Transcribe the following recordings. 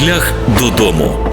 Шлях додому.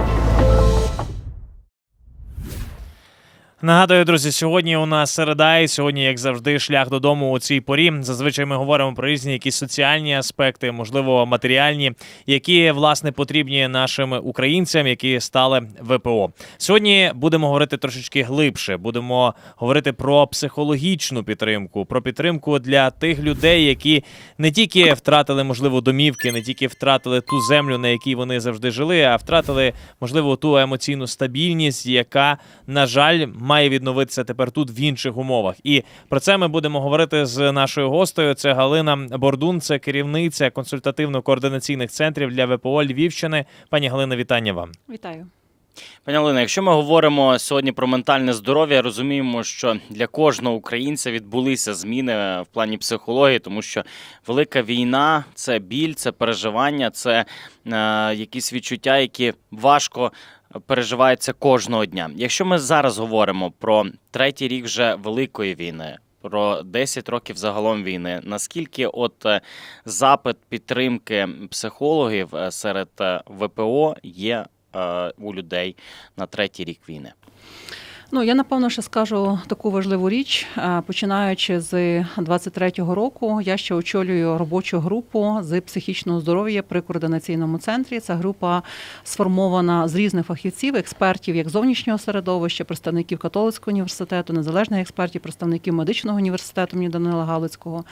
Нагадую, друзі, сьогодні у нас середа, і сьогодні, як завжди, шлях додому у цій порі. Зазвичай ми говоримо про різні якісь соціальні аспекти, можливо, матеріальні, які власне потрібні нашим українцям, які стали ВПО. Сьогодні будемо говорити трошечки глибше. Будемо говорити про психологічну підтримку, про підтримку для тих людей, які не тільки втратили можливо домівки, не тільки втратили ту землю, на якій вони завжди жили, а втратили можливо ту емоційну стабільність, яка на жаль має відновитися тепер тут в інших умовах. І про це ми будемо говорити з нашою гостею. Це Галина Бордун, це керівниця консультативно-координаційних центрів для ВПО Львівщини. Пані Галина, вітання вам. Вітаю. Пані Олена, якщо ми говоримо сьогодні про ментальне здоров'я, розуміємо, що для кожного українця відбулися зміни в плані психології, тому що велика війна це біль, це переживання, це е, якісь відчуття, які важко переживаються кожного дня. Якщо ми зараз говоримо про третій рік вже великої війни. Про 10 років загалом війни. Наскільки от е, запит підтримки психологів е, серед е, ВПО є у людей на третій рік війни? Ну я напевно ще скажу таку важливу річ. Е, Починаючи з 23-го року, я ще очолюю робочу групу з психічного здоров'я при координаційному центрі. Ця група сформована з різних фахівців, експертів як зовнішнього середовища, представників католицького університету, незалежних експертів, представників медичного університету імені Данила Галицького,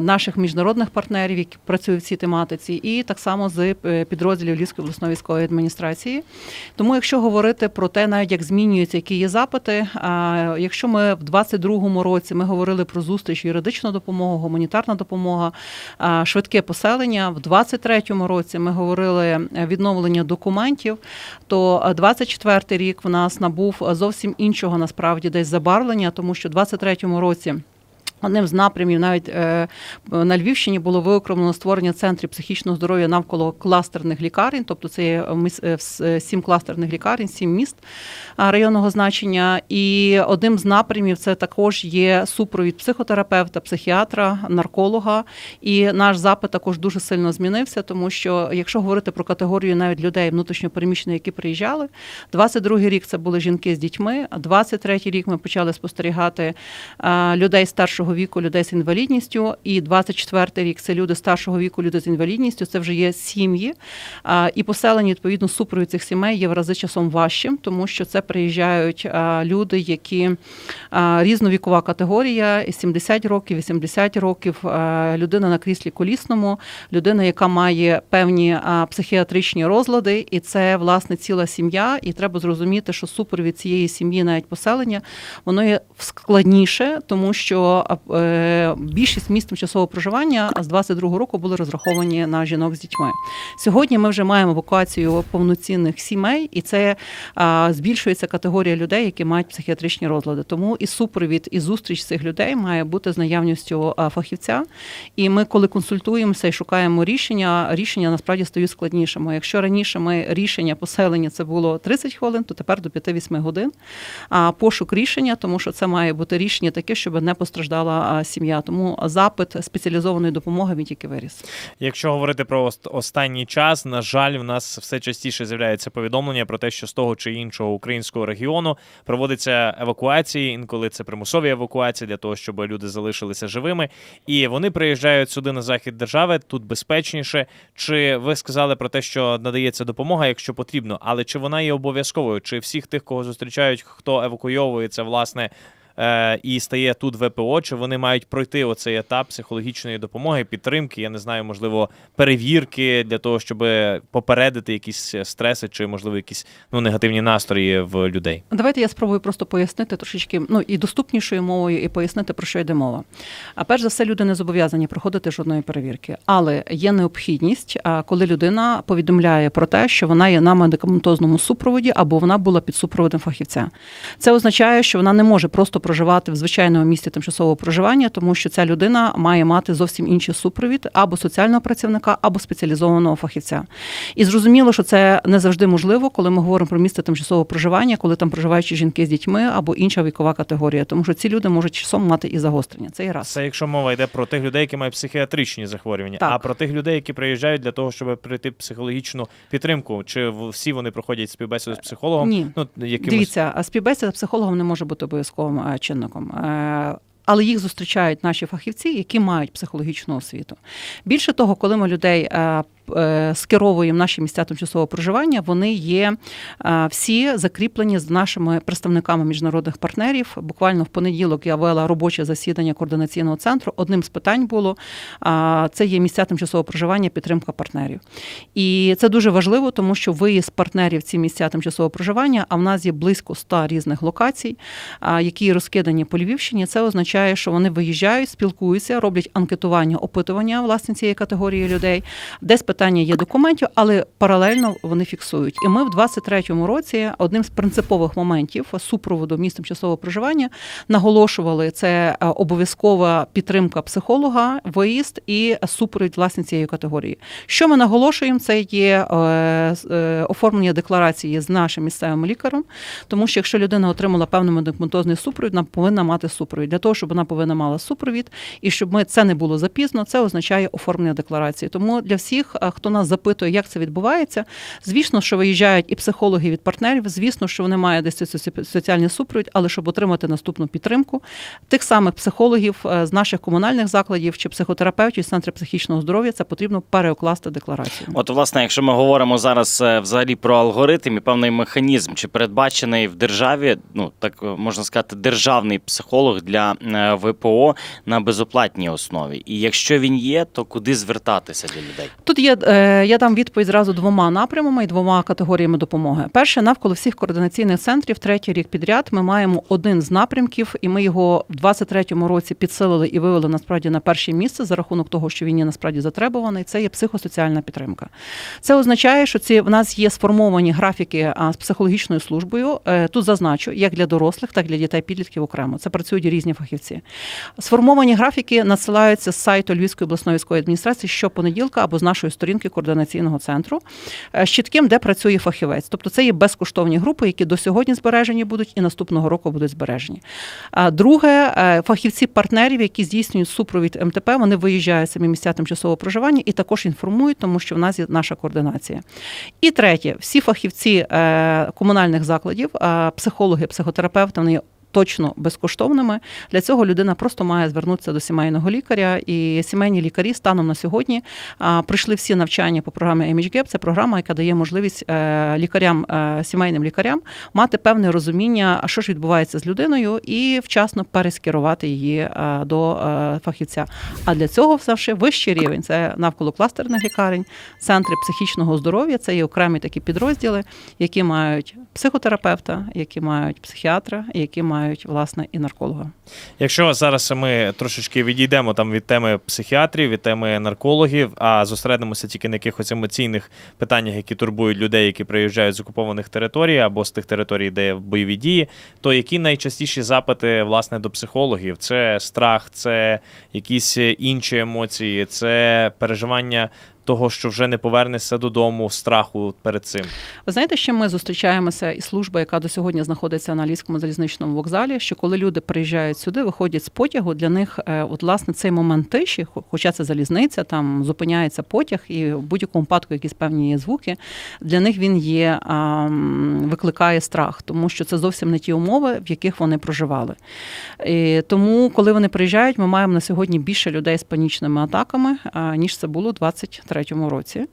наших міжнародних партнерів, які працюють в цій тематиці, і так само з е, підрозділів Львівської обласної військової адміністрації. Тому, якщо говорити про те, навіть як змінюються, які є запити, якщо ми в 22-му році ми говорили про зустріч юридична допомога, гуманітарна допомога, швидке поселення, в 23-му році ми говорили е, відновлення документів, то е, 24-й рік в нас набув зовсім іншого насправді десь забарвлення, тому що в 23-му році. Одним з напрямів навіть е, на Львівщині було виокремлено створення центрів психічного здоров'я навколо кластерних лікарень, тобто це є е, е, сім кластерних лікарень, сім міст районного значення. І одним з напрямів це також є супровід психотерапевта, психіатра, нарколога. І наш запит також дуже сильно змінився, тому що якщо говорити про категорію навіть людей внутрішньопереміщених, які приїжджали, 22-й рік це були жінки з дітьми, а 23-й рік ми почали спостерігати людей старшого віку, людей з інвалідністю. І 24-й рік це люди старшого віку, люди з інвалідністю. Це вже є сім'ї. І поселення відповідно супровід цих сімей є в рази часом важчим, тому що це приїжджають люди, які різновікова категорія, 70 років, 80 років, людина на кріслі колісному, людина, яка має певні психіатричні розлади, і це власне ціла сім'я. І треба зрозуміти, що супровід цієї сім'ї, навіть поселення, воно є складніше, тому що більшість місць тимчасового проживання з 22 року були розраховані на жінок з дітьми. Сьогодні ми вже маємо евакуацію повноцінних сімей, і це збільшується категорія людей, які мають психіатричні розлади. Тому і супровід, і зустріч цих людей має бути з наявністю фахівця. І ми, коли консультуємося і шукаємо рішення, рішення насправді стають складнішими. Якщо раніше ми рішення поселення це було 30 хвилин, то тепер до 5-8 годин. А пошук рішення, тому що це має бути рішення таке, щоб не постраждала а, сім'я. Тому запит спеціалізованої допомоги він тільки виріс. Якщо говорити про останній час, на жаль, в нас все частіше з'являється повідомлення про те, що з того чи іншого українського регіону проводиться евакуації. Інколи це примусові евакуації для того, щоб люди залишилися живими. І вони приїжджають сюди на захід держави. Тут безпечніше. Чи ви сказали про те, що надається допомога, якщо потрібно, але чи вона є обов'язковою? Чи всіх тих, кого зустрічають, хто евакуйовується, власне? Е, і стає тут ВПО, чи вони мають пройти оцей етап психологічної допомоги, підтримки, я не знаю, можливо, перевірки для того, щоб попередити якісь стреси чи, можливо, якісь ну, негативні настрої в людей. Давайте я спробую просто пояснити трошечки ну і доступнішою мовою, і пояснити про що йде мова. А перш за все, люди не зобов'язані проходити жодної перевірки, але є необхідність, коли людина повідомляє про те, що вона є на медикаментозному супроводі або вона була під супроводом фахівця. Це означає, що вона не може просто проживати в звичайному місті тимчасового проживання, тому що ця людина має мати зовсім інший супровід або соціального працівника, або спеціалізованого фахівця. І зрозуміло, що це не завжди можливо, коли ми говоримо про місце тимчасового проживання, коли там проживають жінки з дітьми або інша вікова категорія, тому що ці люди можуть часом мати і загострення. Це і раз. Це якщо мова йде про тих людей, які мають психіатричні захворювання, Так. а про тих людей, які приїжджають для того, щоб пройти психологічну підтримку. Чи всі вони проходять співбесіду з психологом? Ні. Ну якимось Дивіться, співбесіда з психологом не може бути обов'язковим е, чинником. Е, Але їх зустрічають наші фахівці, які мають психологічну освіту. Більше того, коли ми людей е, скеровуємо наші місця тимчасового проживання, вони є е, всі закріплені з нашими представниками міжнародних партнерів. Буквально в понеділок я вела робоче засідання координаційного центру. Одним з питань було це є місця тимчасового проживання, підтримка партнерів. І це дуже важливо, тому що виїзд партнерів ці місця тимчасового проживання, а в нас є близько ста різних локацій, які розкидані по Львівщині. Це означає, що вони виїжджають, спілкуються, роблять анкетування, опитування власне цієї категорії людей. Десь питання є документів, але паралельно вони фіксують. І ми в 23-му році одним з принципових моментів супроводу місць тимчасового проживання наголошували це е, обов'язкова підтримка психолога, виїзд і супровід власне цієї категорії. Що ми наголошуємо, це є е, е, оформлення декларації з нашим місцевим лікарем, тому що якщо людина отримала певний медикаментозний супровід, вона повинна мати супровід. Для того, щоб вона повинна мала супровід, і щоб ми це не було запізно, це означає оформлення декларації. Тому для всіх, хто нас запитує, як це відбувається, звісно, що виїжджають і психологи від партнерів, звісно, що вони мають десь соціальний супровід, але щоб отримати наступну підтримку, тих самих психологів е, з наших комунальних закладів чи психотерапевтів з центру психічного здоров'я, це потрібно переокласти декларацію. От, власне, якщо ми говоримо зараз е, взагалі про алгоритм і певний механізм, чи передбачений в державі, ну так е, можна сказати, державний психолог для ВПО на безоплатній основі. І якщо він є, то куди звертатися для людей? Тут є е, я дам відповідь зразу двома напрямами і двома категоріями допомоги. Перше, навколо всіх координаційних центрів, третій рік підряд, ми маємо один з напрямків, і ми його в 23-му році підсилили і вивели насправді на перше місце за рахунок того, що він є насправді затребуваний. Це є психосоціальна підтримка. Це означає, що ці в нас є сформовані графіки з психологічною службою. Е, Тут зазначу, як для дорослих, так і для дітей підлітків окремо. Це працюють різні фахівці. Сформовані графіки надсилаються з сайту Львівської обласної військової адміністрації щопонеділка або з нашої сторінки координаційного центру е, з чітким, де працює фахівець. Тобто це є безкоштовні групи, які до сьогодні збережені будуть і наступного року будуть збережені. А друге, е, фахівці партнерів, які здійснюють супровід МТП, вони виїжджають самі місця тимчасового проживання і також інформують, тому що в нас є наша координація. І третє, всі фахівці е, комунальних закладів, психологи, психотерапевти, вони точно безкоштовними. Для цього людина просто має звернутися до сімейного лікаря. І сімейні лікарі станом на сьогодні а, пройшли всі навчання по програмі MHGAP. Це програма, яка дає можливість е, лікарям, е, сімейним лікарям мати певне розуміння, що ж відбувається з людиною, і вчасно перескерувати її е, до фахівця. А для цього все ще вищий рівень це навколо кластерних лікарень, центри психічного здоров'я. Це є окремі такі підрозділи, які мають психотерапевта, які мають психіатра, які мають власне і нарколога. Якщо зараз ми трошечки відійдемо там від теми психіатрів, від теми наркологів, а зосередимося тільки на якихось емоційних питаннях, які турбують людей, які приїжджають з окупованих територій або з тих територій, де бойові дії, то які найчастіші запити власне до психологів? Це страх, це якісь інші емоції, це переживання того, що вже не повернешся додому, страху перед цим. Ви знаєте, що ми зустрічаємося із служба, яка до сьогодні знаходиться на ліському залізничному вокзалі. Що коли люди приїжджають сюди, виходять з потягу, для них е, от власне цей момент тиші, хоча це залізниця, там зупиняється потяг, і в будь-якому випадку якісь певні є звуки для них він є а, викликає страх, тому що це зовсім не ті умови, в яких вони проживали. І Тому, коли вони приїжджають, ми маємо на сьогодні більше людей з панічними атаками е, ніж це було 23 2023 році,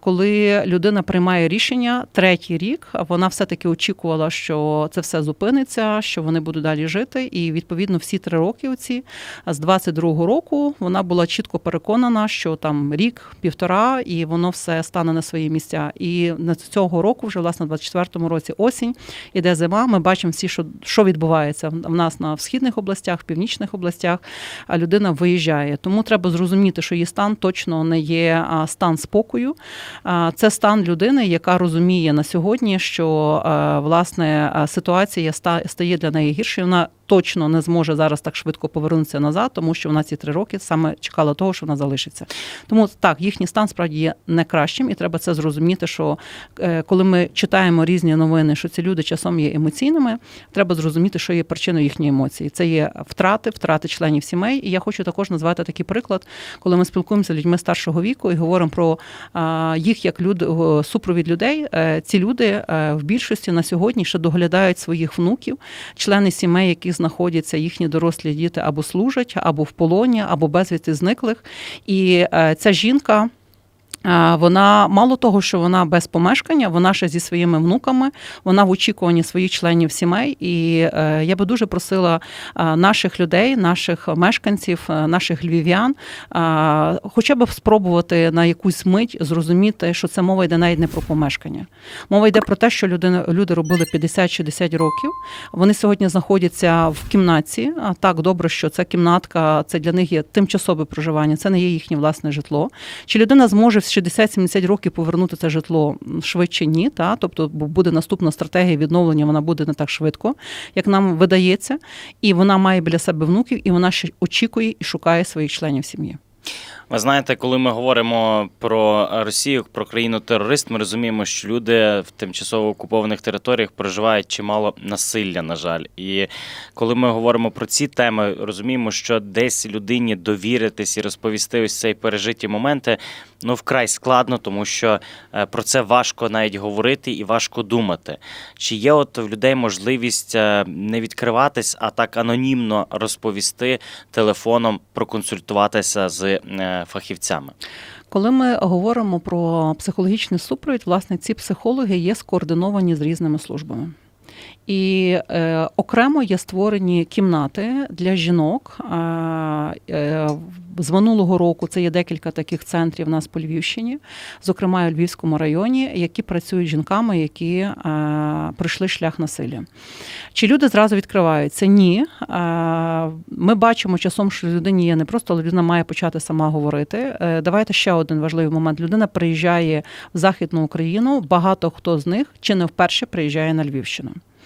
коли людина приймає рішення третій рік, вона все-таки очікувала, що це все зупиниться, що вони будуть далі жити. І відповідно всі три роки, оці з 22-го року, вона була чітко переконана, що там рік, півтора, і воно все стане на свої місця. І на цього року, вже власне 24-му році, осінь іде зима. Ми бачимо всі, що що відбувається в нас на східних областях, північних областях. А людина виїжджає. Тому треба зрозуміти, що її стан точно не є стан спокою. Це стан людини, яка розуміє на сьогодні, що власне ситуація ста- стає для неї гіршою. Вона точно не зможе зараз так швидко повернутися назад, тому що вона ці три роки саме чекала того, що вона залишиться. Тому так, їхній стан справді є не кращим, і треба це зрозуміти, що е, коли ми читаємо різні новини, що ці люди часом є емоційними, треба зрозуміти, що є причиною їхньої емоції. Це є втрати, втрати членів сімей. І я хочу також назвати такий приклад, коли ми спілкуємося з людьми старшого віку і говоримо про їх як люд, супровід людей. Е, Ці люди е, в більшості на сьогодні ще доглядають своїх внуків, члени сімей, які знаходяться, їхні дорослі діти або служать, або в полоні, або безвісти зниклих. І е, ця жінка. Вона мало того, що вона без помешкання, вона ще зі своїми внуками, вона в очікуванні своїх членів сімей. І е, я би дуже просила наших людей, наших мешканців, е, наших львів'ян, хоча б спробувати на якусь мить зрозуміти, що це мова йде навіть не про помешкання. Мова йде про те, що люди, люди робили 50-60 років. Вони сьогодні знаходяться в кімнаті. А так добре, що ця кімнатка це для них є тимчасове проживання, це не є їхнє власне житло. Чи людина зможе 60-70 років повернути це житло швидше? Ні, та тобто бу- буде наступна стратегія відновлення, вона буде не так швидко, як нам видається, і вона має біля себе внуків, і вона ще очікує і шукає своїх членів сім'ї. Ви знаєте, коли ми говоримо про Росію, про країну терорист, ми розуміємо, що люди в тимчасово окупованих територіях проживають чимало насилля, на жаль. І коли ми говоримо про ці теми, розуміємо, що десь людині довіритись і розповісти ось цей пережиті моменти ну вкрай складно, тому що е, про це важко навіть говорити і важко думати. Чи є от в людей можливість е, не відкриватись, а так анонімно розповісти телефоном, проконсультуватися з е, фахівцями? Коли ми говоримо про психологічний супровід, власне, ці психологи є скоординовані з різними службами. І е, окремо є створені кімнати для жінок. Е, з минулого року це є декілька таких центрів у нас по Львівщині, зокрема у Львівському районі, які працюють жінками, які е, пройшли шлях насилля. Чи люди зразу відкриваються? Ні. Е, Ми бачимо часом, що людині є не просто, але людина має почати сама говорити. Е, Давайте ще один важливий момент. Людина приїжджає в Західну Україну. Багато хто з них чи не вперше приїжджає на Львівщину.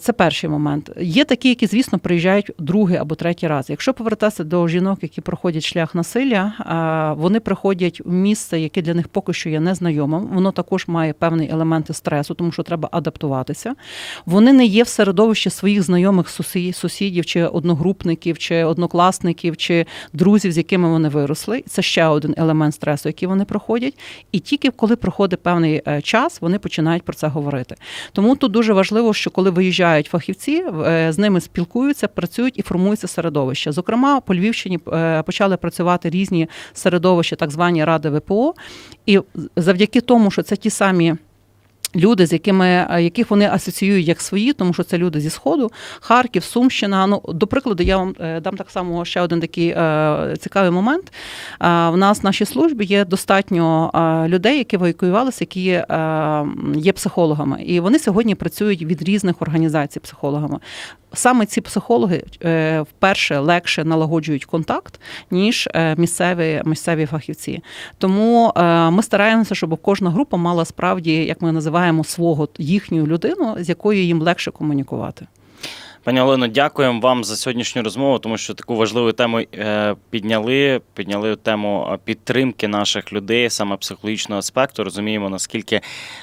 Це перший момент. Є такі, які, звісно, приїжджають другий або третій раз. Якщо повертатися до жінок, які проходять шлях насилля, вони приходять в місце, яке для них поки що є незнайомим. Воно також має певні елементи стресу, тому що треба адаптуватися. Вони не є в середовищі своїх знайомих сусідів, чи одногрупників, чи однокласників, чи друзів, з якими вони виросли. Це ще один елемент стресу, який вони проходять. І тільки коли проходить певний е, час, вони починають про це говорити. Тому тут дуже важливо, що коли виїжджають фахівці, е, з ними спілкуються, працюють і формується середовище. Зокрема, по Львівщині е, почали працювати різні середовища, так звані ради ВПО, і завдяки тому, що це ті самі. Люди, з якими е, яких вони асоціюють як свої, тому що це люди зі сходу, Харків, Сумщина. Ну до прикладу, я вам е, дам так само ще один такий е, цікавий момент. Е, в нас в нашій службі є достатньо е, людей, які евакуювалися, які е, є психологами, і вони сьогодні працюють від різних організацій психологами. Саме ці психологи е, вперше легше налагоджують контакт ніж е, місцеві місцеві фахівці. Тому е, ми стараємося, щоб кожна група мала справді, як ми називаємо, свого їхню людину, з якою їм легше комунікувати. Пані Олено, дякуємо вам за сьогоднішню розмову, тому що таку важливу тему е, підняли. Підняли тему е, підтримки наших людей, саме психологічного аспекту. Розуміємо, наскільки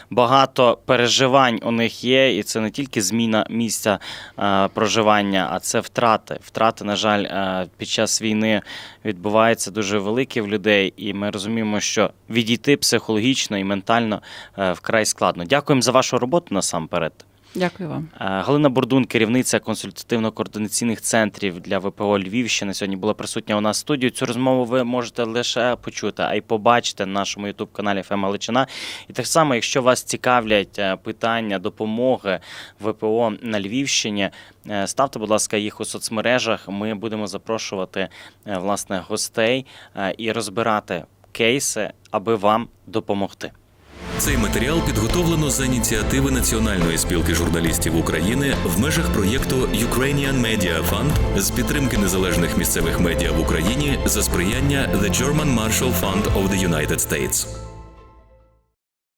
багато переживань у них є, і це не тільки зміна місця е, проживання, а це втрати. Втрати, на жаль, під час війни відбуваються дуже великі в людей, і ми розуміємо, що відійти психологічно і ментально вкрай складно. Дякуємо за вашу роботу насамперед. Дякую вам. Е, Галина Бурдун, керівниця консультативно-координаційних центрів для ВПО Львівщини, сьогодні була присутня у нас в студії. Цю розмову ви можете лише почути, а й побачити на нашому ютуб каналі ФМ Галичина. І так само, якщо вас цікавлять е, питання допомоги ВПО на Львівщині, е, ставте, будь ласка, їх у соцмережах. Ми будемо запрошувати власне гостей і розбирати кейси, аби вам допомогти. Цей матеріал підготовлено за ініціативи Національної спілки журналістів України в межах проєкту Ukrainian Media Fund з підтримки незалежних місцевих медіа в Україні за сприяння The German Marshall Fund of the United States.